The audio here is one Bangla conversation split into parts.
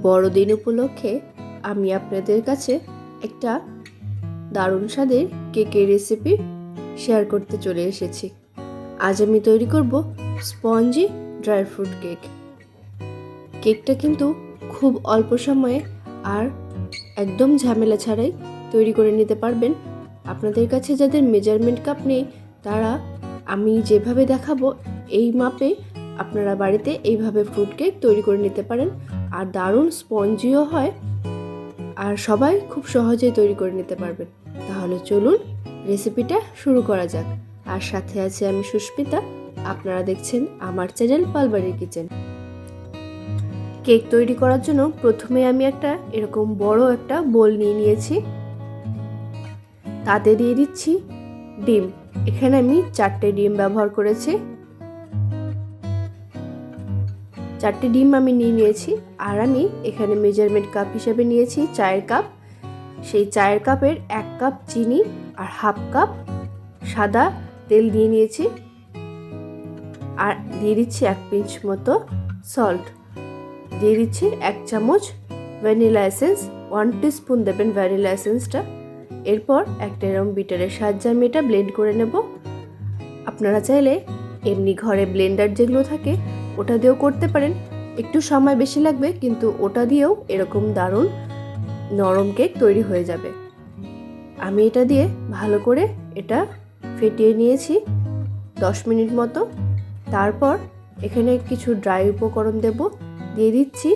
বড়দিন উপলক্ষে আমি আপনাদের কাছে একটা দারুণ স্বাদের কেকের রেসিপি শেয়ার করতে চলে এসেছি। আজ আমি তৈরি করব স্পঞ্জি ড্রাই ফ্রুট কেক কেকটা কিন্তু খুব অল্প সময়ে আর একদম ঝামেলা ছাড়াই তৈরি করে নিতে পারবেন। আপনাদের কাছে যাদের মেজারমেন্ট কাপ নেই, তারা আমি যেভাবে দেখাবো, এই মাপে আপনারা বাড়িতে এইভাবে ফ্রুট কেক তৈরি করে নিতে পারেন। আর দারুণ স্পঞ্জিও হয় আর সবাই খুব সহজেই তৈরি করে নিতে পারবেন। তাহলে চলুন রেসিপিটা শুরু করা যাক। আর সাথে আছে আমি সুস্মিতা। আপনারা দেখছেন আমার চ্যানেল পালবাড়ির কিচেন। কেক তৈরি করার জন্য প্রথমে আমি একটা এরকম বড় একটা বোল নিয়ে নিয়েছি। তাতে দিয়ে দিচ্ছি ডিম। এখানে আমি চারটে ডিম ব্যবহার করেছি। চারটে ডিম আমি নিয়ে নিয়েছি আর আমি এখানে মেজারমেন্ট কাপ হিসেবে নিয়েছি, চায়ের কাপ সেই চায়ের কাপের এক কাপ চিনি আর হাফ কাপ সাদা তেল দিয়ে নিয়েছি। আর দিয়ে দিচ্ছি এক পিঞ্চ মতো সল্ট দিয়ে দিচ্ছি এক চামচ ভ্যানিলা এসেন্স ওয়ান স্পুন দেবেন ভ্যানিলা এসেন্সটা এরপর একটা এরকম বিটারের সাহায্যে আমি এটা ব্লেন্ড করে নেব। আপনারা চাইলে এমনি ঘরে ব্লেন্ডার যেগুলো থাকে ওটা দিয়েও করতে পারেন। একটু সময় বেশি লাগবে, কিন্তু ওটা দিয়েও এরকম দারুণ নরম কেক তৈরি হয়ে যাবে। আমি এটা দিয়ে ভালো করে এটা ফেটিয়ে নিয়েছি দশ মিনিট মতো। তারপর এখানে কিছু ড্রাই উপকরণ দেব। দিয়ে দিচ্ছি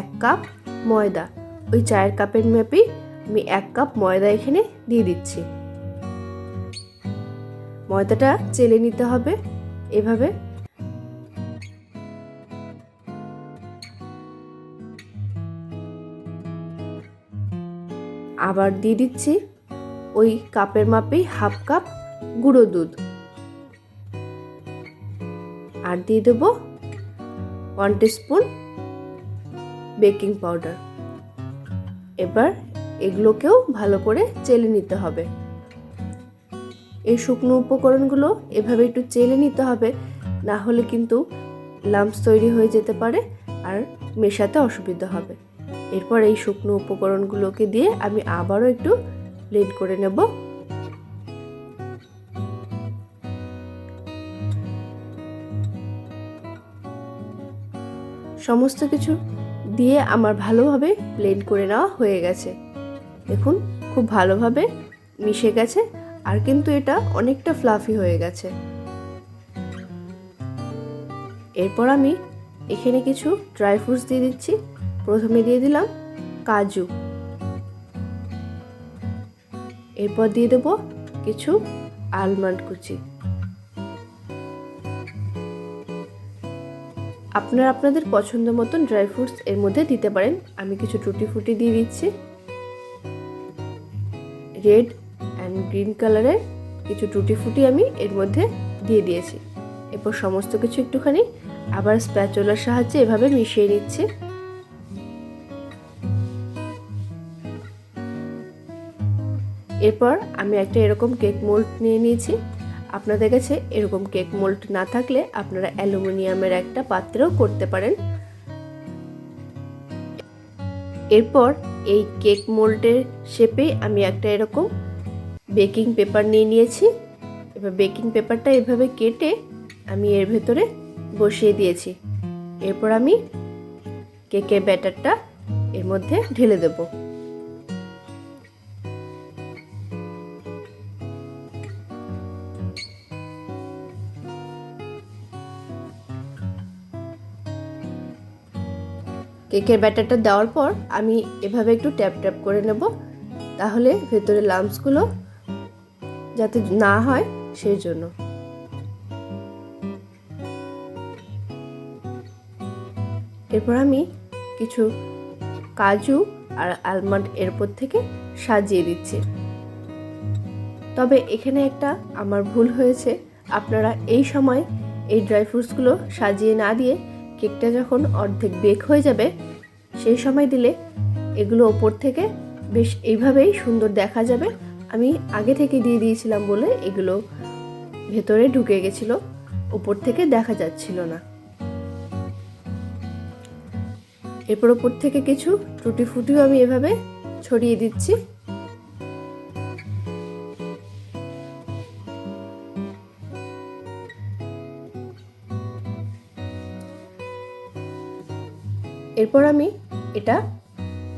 এক কাপ ময়দা। ওই চায়ের কাপের ম্যাপেই আমি এক কাপ ময়দা এখানে দিয়ে দিচ্ছি। ময়দাটা চেলে নিতে হবে। এভাবে আবার দিয়ে দিচ্ছি ওই কাপের মাপেই হাফ কাপ গুঁড়ো দুধ। আর দিয়ে দেব ওয়ান স্পুন বেকিং পাউডার এবার এগুলোকেও ভালো করে চেলে নিতে হবে। এই শুকনো উপকরণগুলো এভাবে একটু চেলে নিতে হবে, না হলে কিন্তু লাম্পস তৈরি হয়ে যেতে পারে আর মেশাতে অসুবিধা হবে। এরপর এই শুকনো উপকরণগুলোকে দিয়ে আমি আবারও একটু ব্লেন্ড করে নেব। সমস্ত কিছু দিয়ে আমার ভালোভাবে ব্লেন্ড করে নেওয়া হয়ে গেছে। দেখুন, খুব ভালোভাবে মিশে গেছে আর কিন্তু এটা অনেকটা ফ্লাফি হয়ে গেছে। এরপর আমি এখানে কিছু ড্রাই ফ্রুটস দিয়ে দিচ্ছি। প্রথমে দিয়ে দিলাম কাজু। এরপর দিয়ে দেবো কিছু আলমন্ড কুচি। আপনারা আপনাদের পছন্দ মতন ড্রাই ফ্রুটস এর মধ্যে দিতে পারেন। আমি কিছু টুটি ফুটি দিয়ে দিচ্ছি। রেড অ্যান্ড গ্রিন কালারের কিছু টুটি ফুটি আমি এর মধ্যে দিয়ে দিয়েছি। এরপর সমস্ত কিছু একটুখানি আবার স্প্যাচুলার সাহায্যে এভাবে মিশিয়ে নিচ্ছি। এরপর আমি একটা এরকম কেক মোল্ড নিয়ে নিয়েছি। আপনাদের কাছে এরকম কেক মোল্ড না থাকলে আপনারা অ্যালুমিনিয়ামের একটা পাত্রেও করতে পারেন। এরপর এই কেক মোল্ডের শেপে আমি একটা এরকম বেকিং পেপার নিয়ে নিয়েছি। এবার বেকিং পেপারটা এভাবে কেটে আমি এর ভেতরে বসিয়ে দিয়েছি। এরপর আমি কেকের ব্যাটারটা এর মধ্যে ঢেলে দেবো। কেকের ব্যাটারটা দেওয়ার পর আমি এভাবে একটু ট্যাপ ট্যাপ করে নেব। তাহলে ভেতরে লাম্পসগুলো যাতে না হয় সেই জন্য। এরপর আমি কিছু কাজু আর আলমন্ড এরপর থেকে সাজিয়ে দিচ্ছি। তবে এখানে একটা আমার ভুল হয়েছে। আপনারা এই সময় এই ড্রাই ফ্রুটসগুলো সাজিয়ে না দিয়ে কেকটা যখন অর্ধেক বেক হয়ে যাবে, সেই সময় দিলে এগুলো ওপর থেকে বেশ এইভাবেই সুন্দর দেখা যাবে। আমি আগে থেকে দিয়ে দিয়েছিলাম বলে এগুলো ভেতরে ঢুকে গেছিল, ওপর থেকে দেখা যাচ্ছিল না। এরপর ওপর থেকে কিছু টুটি ফুটিও আমি এভাবে ছড়িয়ে দিচ্ছি। এরপর আমি এটা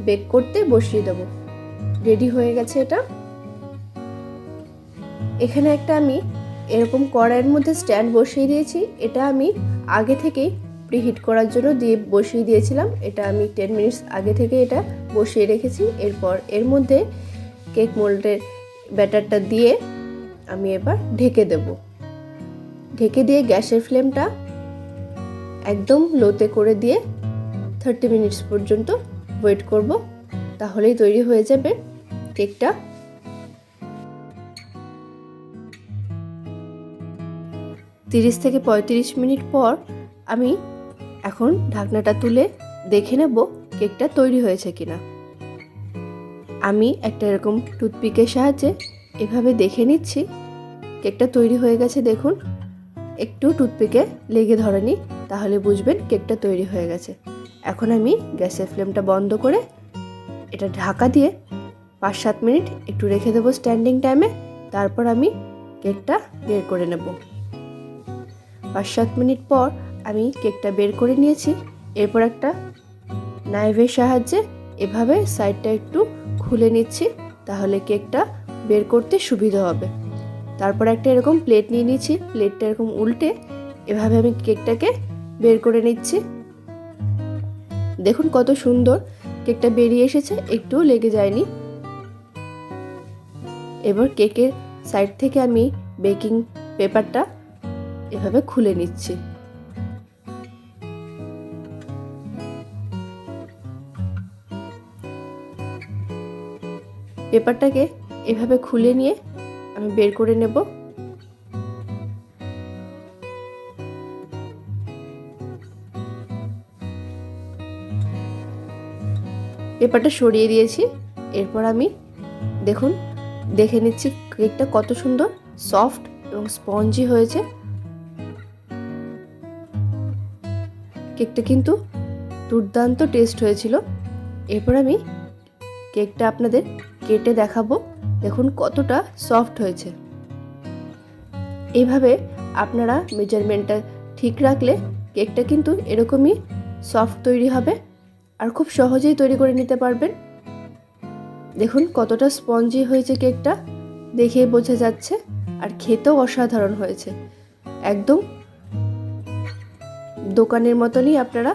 বেক করতে বসিয়ে দেবো। রেডি হয়ে গেছে এটা। এখানে একটা আমি এরকম কড়াইয়ের মধ্যে স্ট্যান্ড বসিয়ে দিয়েছি। এটা আমি আগে থেকেই প্রিহিট করার জন্য দিয়ে বসিয়ে দিয়েছিলাম। এটা আমি টেন মিনিটস আগে থেকে এটা বসিয়ে রেখেছি। এরপর এর মধ্যে কেক মোল্ডের ব্যাটারটা দিয়ে আমি এবার ঢেকে দেব। ঢেকে দিয়ে গ্যাসের ফ্লেমটা একদম লোতে করে দিয়ে থার্টি মিনিটস পর্যন্ত ওয়েট করব, তাহলেই তৈরি হয়ে যাবে কেকটা। তিরিশ থেকে পঁয়ত্রিশ মিনিট পর আমি এখন ঢাকনাটা তুলে দেখে নেব কেকটা তৈরি হয়েছে কিনা। আমি একটা এরকম টুথপিকের সাহায্যে এভাবে দেখে নিচ্ছি, কেকটা তৈরি হয়ে গেছে দেখুন। একটু টুথপিকে লেগে ধরেনি, তাহলে বুঝবেন কেকটা তৈরি হয়ে গেছে। এখন আমি গ্যাসের ফ্লেমটা বন্ধ করে এটা ঢাকা দিয়ে পাঁচ সাত মিনিট একটু রেখে দেবো স্ট্যান্ডিং টাইমে, তারপর আমি কেকটা বের করে নেব। পাঁচ সাত মিনিট পর আমি কেকটা বের করে নিয়েছি। এরপর একটা নাইভের সাহায্যে এভাবে সাইডটা একটু খুলে নিচ্ছি, তাহলে কেকটা বের করতে সুবিধা হবে। তারপর একটা এরকম প্লেট নিয়ে নিচ্ছি প্লেটটা এরকম উল্টে এভাবে আমি কেকটাকে বের করে নিচ্ছি। দেখুন কত সুন্দর। কেকটা বেরিয়ে এসেছে, একটুও লেগে যায়নি। এবার কেকের সাইড থেকে আমি বেকিং পেপারটা এভাবে খুলে নিচ্ছি। পেপারটাকে এভাবে খুলে নিয়ে আমি বের করে নেব। পেপারটা সরিয়ে দিয়েছি। এরপর আমি, দেখুন, দেখে নিচ্ছি কেকটা কত সুন্দর, সফট এবং স্পঞ্জি হয়েছে। কেকটা কিন্তু দুর্দান্ত টেস্ট হয়েছিল। এরপর আমি কেকটা আপনাদের কেটে দেখাবো। দেখুন কতটা সফট হয়েছে। এইভাবে আপনারা মেজারমেন্টটা ঠিক রাখলে কেকটা কিন্তু এরকমই সফট তৈরি হবে। আর খুব সহজেই তৈরি করে নিতে পারবেন। দেখুন কতটা স্পঞ্জি হয়েছে কেকটা, দেখেই বোঝা যাচ্ছে আর খেতেও অসাধারণ হয়েছে। একদম দোকানের মতনই আপনারা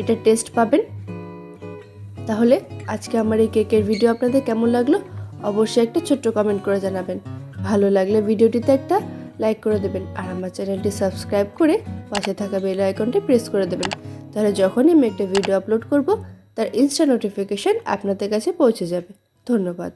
এটা টেস্ট পাবেন। তাহলে আজকে আমার এই কেকের ভিডিও আপনাদের কেমন লাগল অবশ্যই একটা ছোট্ট কমেন্ট করে জানাবেন। ভালো লাগলে ভিডিওটিতে একটা লাইক করে দেবেন আর আমার চ্যানেলটি সাবস্ক্রাইব করে পাশে থাকা বেল আইকনটি প্রেস করে দেবেন। তাহলে যখনই আমি একটা ভিডিও আপলোড করব, তার ইনস্টা নোটিফিকেশান আপনাদের কাছে পৌঁছে যাবে। ধন্যবাদ।